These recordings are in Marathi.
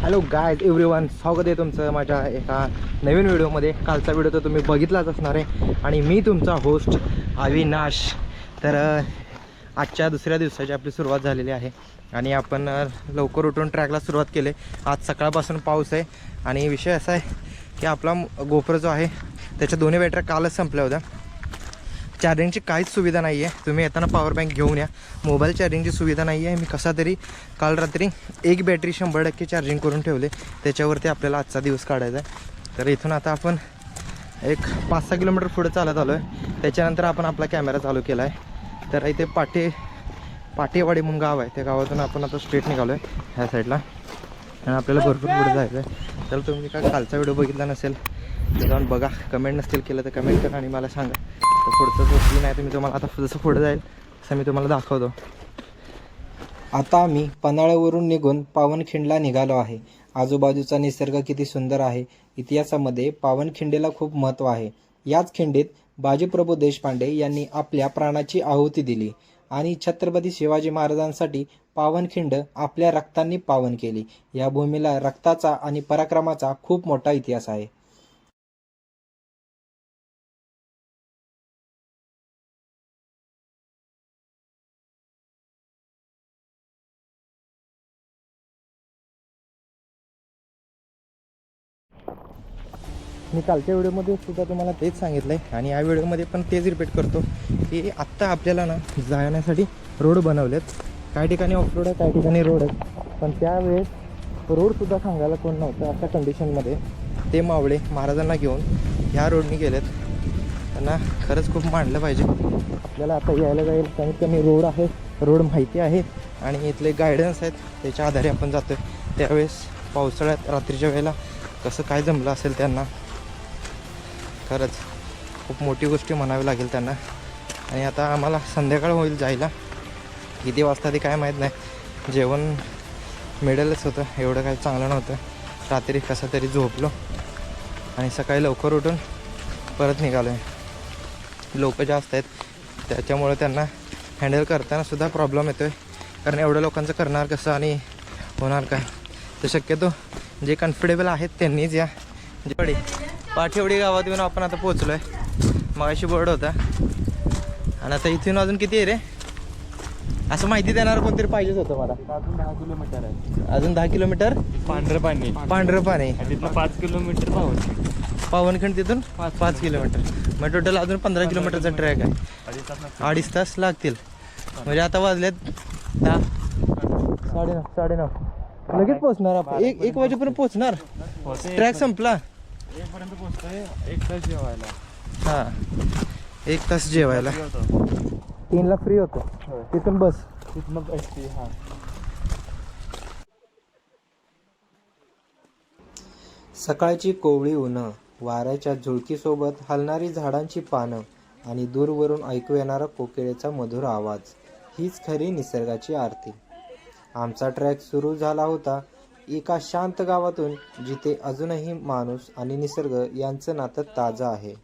हॅलो गायज एव्हरी वन स्वागत आहे तुमचं माझ्या एका नवीन व्हिडिओमध्ये. कालचा व्हिडिओ तर तुम्ही बघितलाच असणार आहे. आणि मी तुमचा होस्ट अविनाश. तर आजच्या दुसऱ्या दिवसाची आपली सुरुवात झालेली आहे. आणि आपण लवकर उठून ट्रॅकला सुरुवात केली. आज सकाळपासून पाऊस आहे. आणि विषय असा आहे की आपला गोप्र जो आहे त्याच्या दोन्ही बॅटऱ्या कालच संपल्या होत्या. चार्जिंगची काहीच सुविधा नाही आहे तुम्ही येताना पॉवर बँक घेऊन या. मोबाईल चार्जिंगची सुविधा नाही आहे मी कसा तरी काल रात्री एक बॅटरी शंभर टक्के चार्जिंग करून ठेवले. त्याच्यावरती आपल्याला आजचा दिवस काढायचा आहे. तर इथून आता आपण एक पाच सहा किलोमीटर पुढे चालत आलो आहे त्याच्यानंतर आपण आपला कॅमेरा चालू केला आहे तर इथे पाटे पाटेवाडी म्हणून गाव आहे. त्या गावातून आपण आता स्ट्रेट निघालो आहे ह्या साईडला आणि आपल्याला भरपूर पुढे जायचं आहे तर तुम्ही काय कालचा व्हिडिओ बघितला नसेल तर जाऊन बघा. कमेंट नसतील केलं तर कमेंट करा आणि मला सांगा. तर पुढचं गोष्टी नाही तर मी तुम्हाला आता जसं पुढे जाईल तसं मी तुम्हाला दाखवतो. आता आम्ही पन्हाळ्यावरून निघून पावनखिंडला निघालो आहे. आजूबाजूचा निसर्ग किती सुंदर आहे. इतिहासामध्ये पावनखिंडीला खूप महत्त्व आहे. याच खिंडीत बाजीप्रभू देशपांडे यांनी आपल्या प्राणाची आहुती दिली आणि छत्रपती शिवाजी महाराजांसाठी पावनखिंड आपल्या रक्तांनी पावन केली. या भूमीला रक्ताचा आणि पराक्रमाचा खूप मोठा इतिहास आहे. मी कालच्या व्हिडिओमध्ये सुद्धा तुम्हाला तेच सांगितलं आहे आणि या व्हिडिओमध्ये पण तेच रिपीट करतो की आत्ता आपल्याला ना जाण्यासाठी रोड बनवलेत. काही ठिकाणी ऑफ रोड आहे काही ठिकाणी रोड आहे. पण त्यावेळेस रोडसुद्धा सांगायला कोण नव्हतं अशा कंडिशनमध्ये ते मावळे महाराजांना घेऊन ह्या रोडनी गेलेत. त्यांना खरंच खूप मांडलं पाहिजे. आपल्याला आता यायला जाईल. कमीत कमी रोड आहे रोड माहिती आहे. आणि इथले गायडन्स आहेत त्याच्या आधारे आपण जातो त्यावेळेस पावसाळ्यात रात्रीच्या वेळेला कसं काय जमलं असेल त्यांना खरंच खूप मोठी गोष्टी म्हणावी लागेल त्यांना. आणि आता आम्हाला संध्याकाळ होईल जायला. किती वाजता ते काय माहीत नाही. जेवण मिळेलच होतं. एवढं काही चांगलं नव्हतं. रात्री कसं तरी झोपलो. आणि सकाळी लवकर उठून परत निघालो आहे लोक जास्त आहेत. त्याच्यामुळे त्यांना हँडल करतानासुद्धा प्रॉब्लेम येतो आहे कारण एवढ्या लोकांचं करणार कसं आणि होणार काय? तर शक्यतो जे कम्फर्टेबल आहेत त्यांनीच या. जेवढी पाठेवडी गावात येऊन आपण आता पोचलो आहे मगाशी बोर्ड होता. आणि आता इथून अजून किती आहे रे? असं माहिती देणार कोणतरी पाहिजेच होतं मला. अजून दहा किलोमीटर? आहे अजून दहा किलोमीटर पांढरं पाणी पांढरं पाणी तिथनं पाच किलोमीटर पाहून पावनखंड तिथून? पाच किलोमीटर. मग टोटल अजून पंधरा किलोमीटरचा ट्रॅक आहे. अडीच तास लागतील. म्हणजे आता वाजलेत दहा. साडेनऊ साडेनऊ. लगेच पोहोचणार आपण. एक एक वाजेपर्यंत पोहोचणार. ट्रॅक संपला. एक पर्यंत पोहोचतोय. एक तास जेवायला. हा. एक तास जेवायला. होतो. तीनला फ्री होतो. तिथून बस. तिथनं एस टी हा. सकाळची कोवळी उन्हं वाऱ्याच्या झुळकीसोबत हलणारी झाडांची पानं आणि दूरवरून ऐकू येणारा कोकिळेचा मधुर आवाज. हीच खरी निसर्गाची आरती. आमचा ट्रॅक सुरू झाला होता. एका शांत गावातून जिथे अजूनही माणूस आणि निसर्ग यांचं नातं ताजं आहे.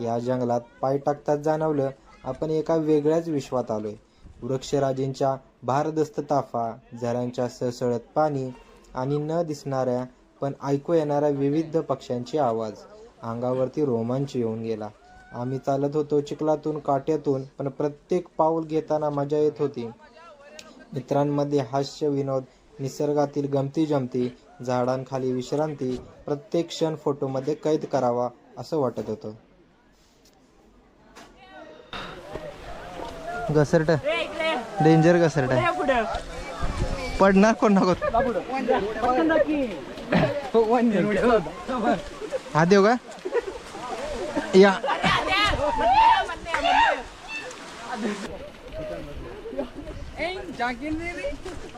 या जंगलात पाय टाकताच जाणवलं आपण एका वेगळ्याच विश्वात आलोय. वृक्षराजींच्या भारदस्त ताफा झऱ्यांच्या सळसळत पाणी आणि न दिसणाऱ्या पण ऐकू येणाऱ्या विविध पक्ष्यांचे आवाज. अंगावरती रोमांच येऊन गेला. आम्ही चालत होतो चिखलातून काट्यातून पण प्रत्येक पाऊल घेताना मजा येत होती. मित्रांमध्ये हास्य विनोद निसर्गातील गमती जमती झाडांखाली विश्रांती प्रत्येक क्षण फोटोमध्ये कैद करावा असं वाटत होतं. घसरट डेंजर घसरट आहे. पडणार कोण नको? हा देऊ का? या.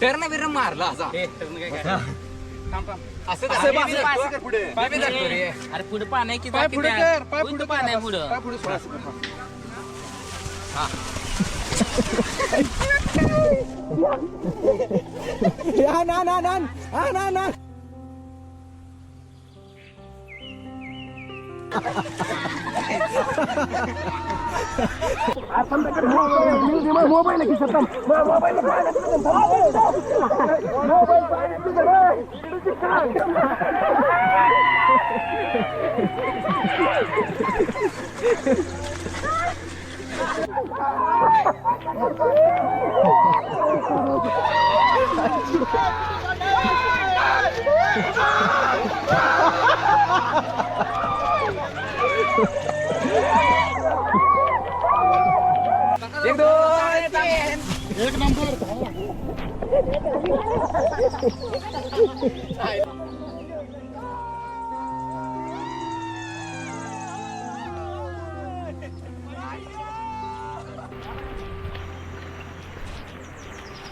टर्न बिर्न मारला असा अरे पुढे पाणी आहे की आहे पुढं आण, आण, आण, आण. आण, आण, आण. মোবাইলে কি সত্তম মোবাইলে মোবাইল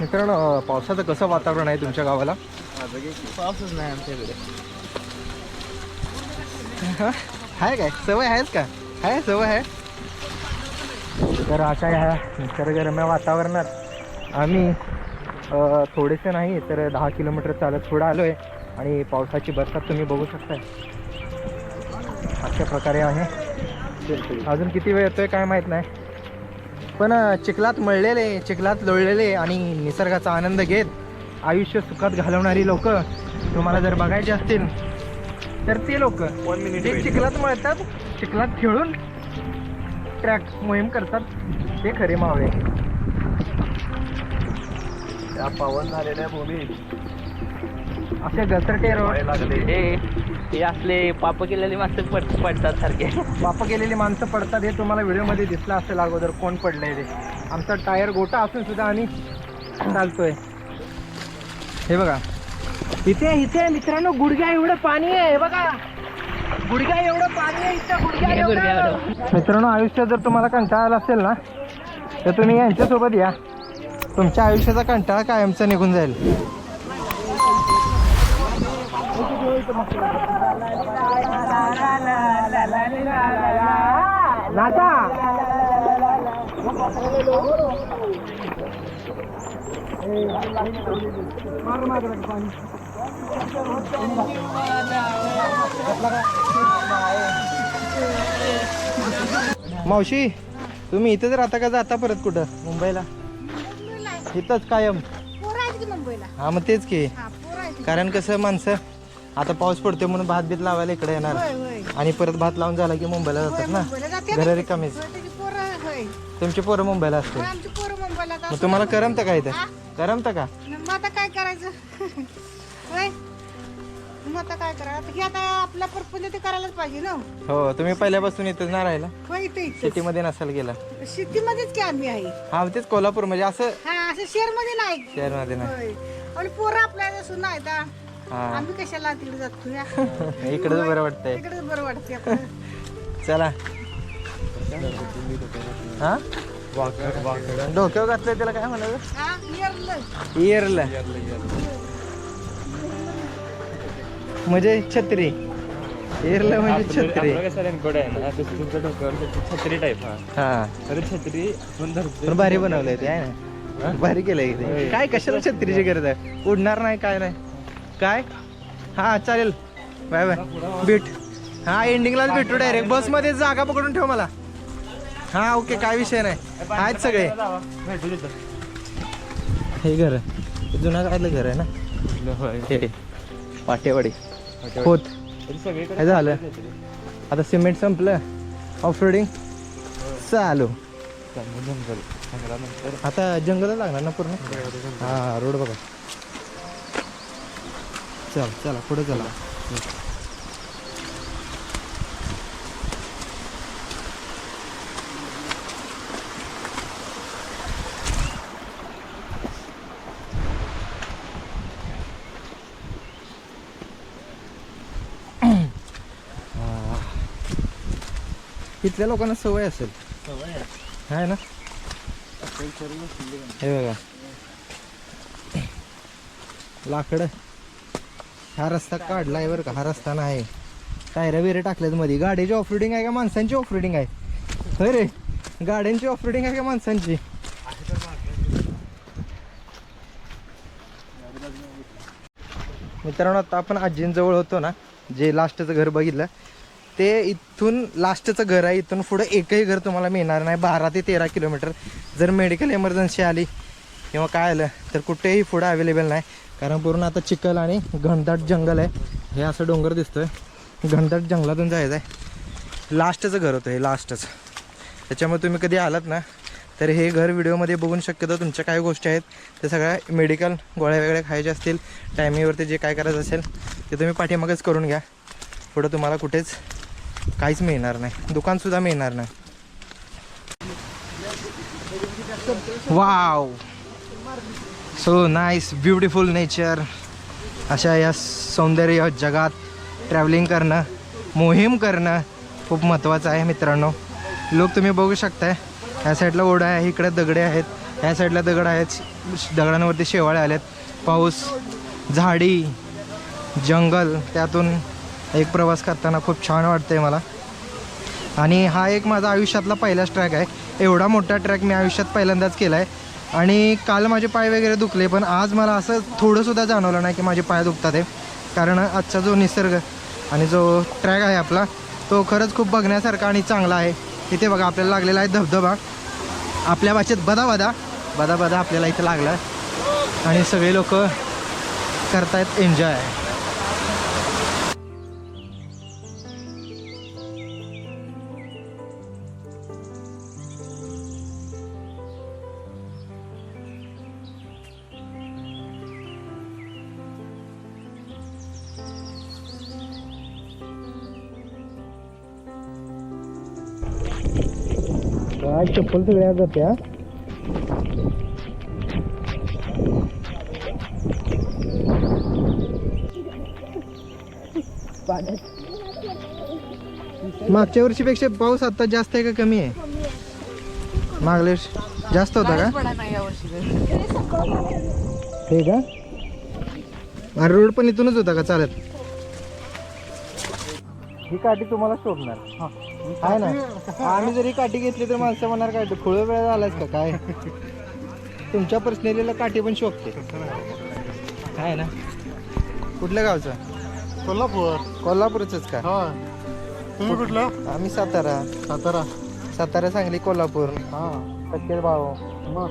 मित्रांनो पावसाचं कसं वातावरण आहे तुमच्या गावाला? पाऊसच नाही आमच्याकडे आहे काय? सवय आहेच का? आहे सवय आहे? तर अशा ह्या निसर्गरम्य वातावरणात आम्ही थोडेसे नाही तर दहा किलोमीटर चालत पुढं आलो आहे आणि पावसाची बरसात तुम्ही बघू शकताय. अशा प्रकारे आहे. अजून किती वेळ येतोय काय माहीत नाही. पण चिखलात मळलेले चिखलात लोळलेले आणि निसर्गाचा आनंद घेत आयुष्य सुखात घालवणारी लोक तुम्हाला जर बघायचे असतील तर ते लोक चिखलात मळतात चिखलात खेळून ट्रॅक मोहीम करतात ते खरे मावळे. त्या पावन झालेल्या भूमीत. असे घसरटे रोड. हे हे असले पाप केलेले माणसं पड पडतात सारखे. वाप गेलेली माणसं पडतात हे तुम्हाला व्हिडिओमध्ये दिसलं असेल अगोदर कोण पडलंय ते. आमचा टायर गोटा असून सुद्धा आम्ही चालतोय. हे बघा. इथे इथे मित्रांनो गुडघ्या एवढं पाणी आहे हे बघा. गुडघ्या एवढं पाणी आहे इथं गुडघ्या. मित्रांनो आयुष्यात जर तुम्हाला कंटाळा आला असेल ना तर तुम्ही यांच्यासोबत या. तुमच्या आयुष्याचा कंटाळा कायमचा निघून जाईल. मावशी तुम्ही इथेच राहता का? जाता परत कुठं? मुंबईला? इथंच कायम. पोरं आहेत की मुंबईला हा मग तेच की. हा पोरं आहेत कारण कसं माणसं आता पाऊस पडतोय म्हणून भात बीत लावायला इकडे येणार. होय होय. आणि परत भात लावून झाला की मुंबईला होय जातात ना. मुंबईला जाते घरं रिकामीच. पोरं होय. तुमची पोरं मुंबईला असते होय, आमची पोरं मुंबईला मग. तुम्हाला करमतं का इथं? करमतं का? मग आता काय करायचं? होय. मग आता काय करायचं? आता हे आता आपला परपंच ते करायलाच पाहिजे ना. हो तुम्ही पहिल्यापासून इथंच ना राहिला? होय इथे इथे सिटीमध्ये नसाल गेला? शेतीमध्येच की आम्ही आहे. हा तेच कोल्हापूर म्हणजे असं हा असं शहरमध्ये नाही. शहरमध्ये नाही. होय. आणि पोरं आपल्या असून नाही आता. हा. आम्ही कशाला तिकडे जातो या? इकडंच बरं वाटतंय. तिकडे बरं वाटते आपलं. चला. हा? वाकड वाकड. डोक्यावर घातलंय त्याला काय म्हणायचं हा येरलं. इयरला म्हणजे छत्री. एअरला म्हणजे छत्री. आपलं कसं रेनकोट आहे ना तसं तुमच्या डोक्यावर त्याची छत्री टाईप हा. तर छत्री धरतो पण भारी बनवलंय ते आहे ना? भारी केलंय ते. काय कशाला छत्रीची गरज आहे? उडणार नाही काय नाही. काय? हा चालेल. Bye bye. भेट. हा एंडिंगलाच भेटू डायरेक्ट बसमध्ये जागा पकडून ठेव मला. हा ओके काय विषय नाही. आहेत सगळे. हे घर जुना कायलं घर आहे ना? हे. पाटेवाडी. होत हे झालं. आता सिमेंट संपलं. ऑफ रोडिंग चालू. चांगलं जंगल. आता जंगलच लागणार ना पूर्ण? हा रोड बघा. चल चला पुढे चला. इथल्या लोकांना सवय असेल. आहे. ना? हे बघा. लाकड. हा रस्ता काढलाय बरं का? हा रस्ता नाही. टायरा बिरे टाकल्यात मध्ये गाडीची ऑफरोडिंग आहे का? माणसांची ऑफरोडिंग आहे. होय रे. गाड्यांची ऑफरोडिंग आहे का माणसांची? मित्रांनो आता आपण आजींजवळ होतो ना? जे लास्टचं घर बघितलं. ते इथून लास्टचं घर आहे. इथून पुढं एकही घर तुम्हाला मिळणार नाही. बारा ते तेरा किलोमीटर. जर मेडिकल इमर्जन्सी आली किंवा काय आलं तर कुठेही पुढं अवेलेबल नाही. कारण पूर्ण आता चिखल आणि घनदाट जंगल आहे. हे असं डोंगर दिसतोय. घनदाट जंगलातून जायचं आहे लास्टचं घर होतं हे लास्टचं. त्याच्यामुळे तुम्ही कधी आलात ना तर हे घर व्हिडिओमध्ये बघून शक्यतो तुमच्या काय गोष्टी आहेत. त्या सगळ्या मेडिकल गोळ्या वगैरे खायच्या असतील. टायमिंगवरती जे काय करायचं असेल ते तुम्ही पाठीमागच करून घ्या. पुढं तुम्हाला कुठेच काहीच मिळणार नाही. दुकानसुद्धा मिळणार नाही. Wow so nice beautiful nature अशा या सौंदर्य जगात ट्रॅव्हलिंग करणं मोहीम करणं खूप महत्त्वाचं आहे मित्रांनो. लोक तुम्ही बघू शकताय. ह्या साईडला ओढा आहे इकडे दगडे आहेत. ह्या साईडला दगड आहेत. दगडांवरती शेवाळे आलेत. पाऊस झाडी जंगल त्यातून एक प्रवास करताना खूप छान वाटतंय मला. आणि हा एक माझा आयुष्यातला पहिलाच ट्रॅक आहे. एवढा मोठा ट्रॅक मी आयुष्यात पहिल्यांदाच केला आहे आणि काल माझे पाय वगैरे दुखले पण आज मला असं थोडंसुद्धा जाणवलं नाही की माझे पाय दुखतात आहे कारण आजचा जो निसर्ग आणि जो ट्रॅक आहे आपला तो खरंच खूप बघण्यासारखा आणि चांगला आहे. इथे बघा आपल्याला लागलेला आहे धबधबा. आपल्या भाषेत बदा बदा. बदा बदा आपल्याला इथं लागला आणि सगळे लोक करतायत एन्जॉय काय चप्पल सगळ्या जात्या. मागच्या वर्षीपेक्षा पाऊस आता जास्त आहे का कमी आहे? मागल्या वर्षी जास्त होता का? हे का? अरे रोड पण इथूनच होता का चालत? ही काठी तुम्हाला शोभणार. आहे ना? आम्ही जरी काठी घेतली तर माणसं म्हणणार काय खुळ वेळ झालाच का? काय? तुमच्या पर्सनलीला काठी पण शोभते. आहे ना? कुठल्या गावचं? कोल्हापूर. कोल्हापूरच का? हा तुम्ही कुठलं? आम्ही सातारा. सातारा. सातारा सांगली कोल्हापूर. हा. भाऊ. मग?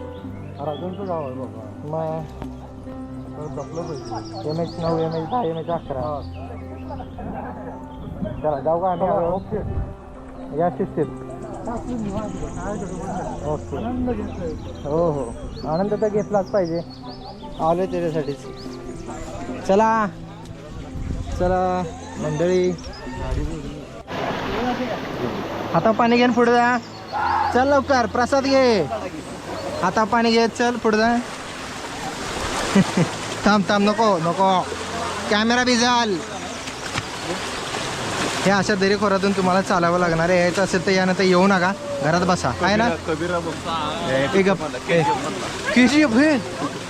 राजांचं गाव आहे बाबा मग? जपलं पाहिजे एम एच नऊ एम एच दहा एम एच अकरा. चला जाऊ का आम्ही? ओके. या शिस्तीत. ओके. हो हो. आनंद तर घेतलाच पाहिजे. आलो त्याच्यासाठीच. चला. चला. मंडळी. आता पाणी घेऊन पुढे जा. चल लवकर प्रसाद घे. आता पाणी घे चल पुढे जा. थांब थांब नको नको. कॅमेरा भिजाल. हे अशा दरीखोरातून तुम्हाला चालावं लागणार आहे. यायचं असेल तर यानंतर येऊ नका. घरात बसा. आहे ना? ए गप. ए. KGF, हे.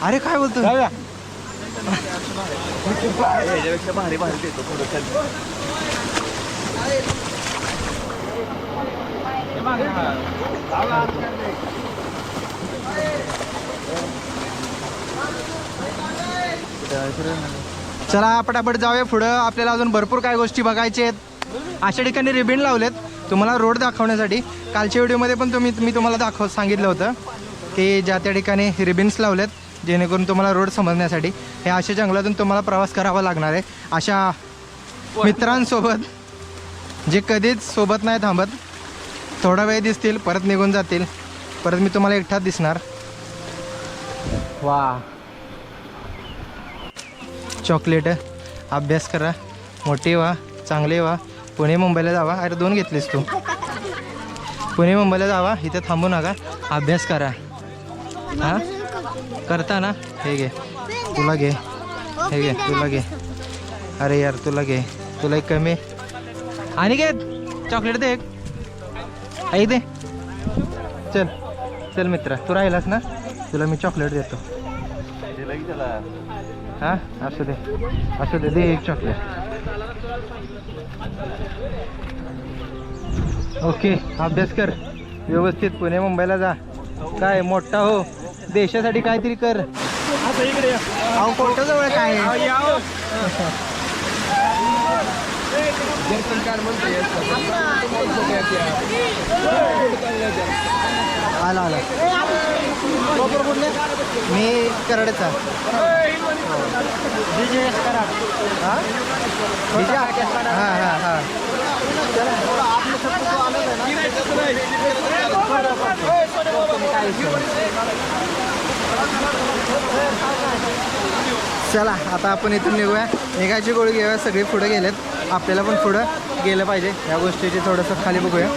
अरे काय बोलतो चला. पटापट जाऊया पुढं. आपल्याला अजून भरपूर काय गोष्टी बघायच्या आहेत. अशा ठिकाणी रिबिन लावलेत. तुम्हाला रोड दाखवण्यासाठी. कालच्या व्हिडिओमध्ये पण तुम्ही मी तुम्हाला दाखव सांगितलं होतं की ज्या त्या ठिकाणी रिबिन्स लावलेत जेणेकरून तुम्हाला रोड समजण्यासाठी. हे अशा जंगलातून तुम्हाला प्रवास करावा लागणार आहे. अशा मित्रांसोबत जे कधीच सोबत नाही थांबत थोडा वेळ दिसतील परत निघून जातील. परत मी तुम्हाला एकटाच दिसणार. वा चॉकलेट अभ्यास करा. मोठे व्हा चांगले व्हा. पुणे मुंबईला जावा. अरे दोन घेतलीस तू. पुणे मुंबईला जावा. इथे थांबू नका. अभ्यास करा. हा? करता ना? हे घे. तुला घे. हे घे. तुला घे. अरे यार तुला घे. तुला एक कमी. आणि घे. चॉकलेट दे एक. आई दे. चल. चल मित्रा तू राहिलास ना? तुला मी चॉकलेट देतो. हा? असू दे. असू दे. दे एक चॉकलेट. ओके अभ्यास कर. व्यवस्थित पुणे मुंबईला जा. काय मोठा हो. देशासाठी काहीतरी कर. अहो कोणत्या जवळ काय आला आला. मी कराडचा. हा? हां हां हां. चला आता आपण इथून निघूया. निघायची गोळी घेऊया सगळे पुढे गेलेत. आपल्याला पण पुढं गेलं पाहिजे. या गोष्टीची थोडंसं खाली बघूया.